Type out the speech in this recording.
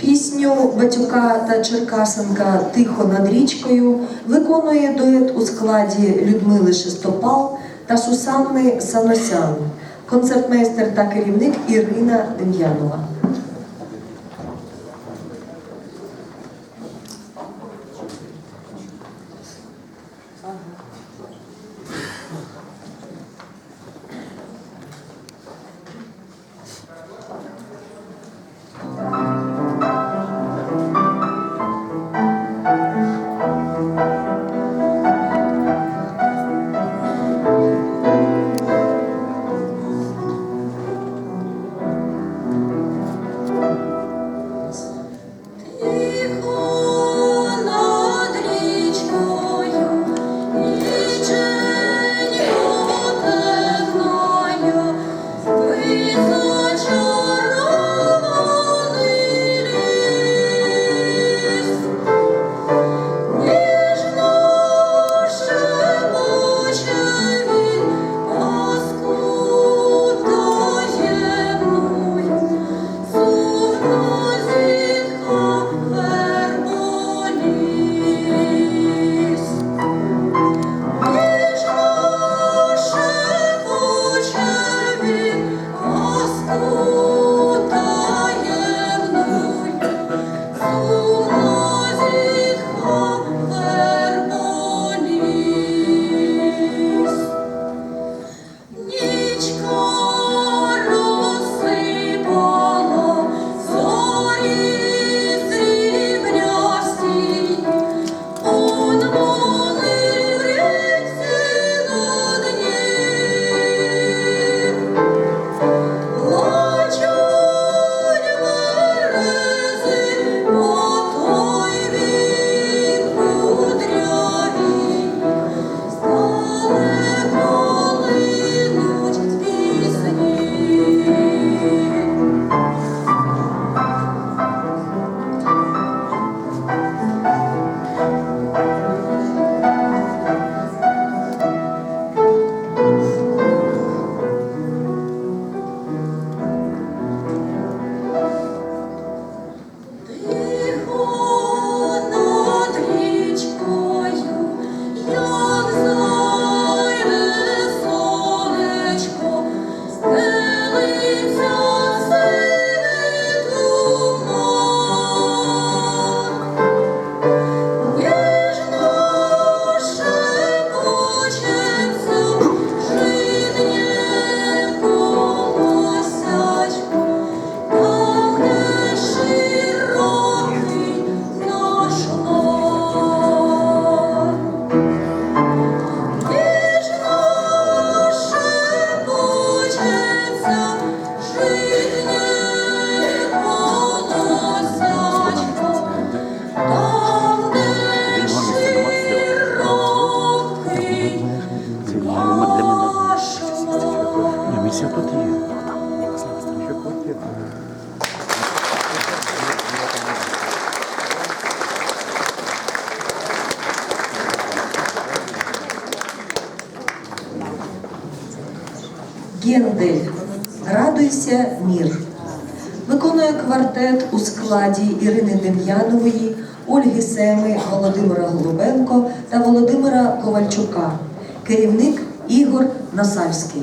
Пісню Батюка та Черкасенка Тихо над річкою виконує дует у складі Людмили Шестопал та Сусанни Саносян, концертмейстер та керівник Ірина Дем'янова. Гендель Радуйся мір. Виконує квартет у складі Ірини Дем'янової, Ольги Семи, Володимира Голубенко та Володимира Ковальчука, керівник Ігор Насальський.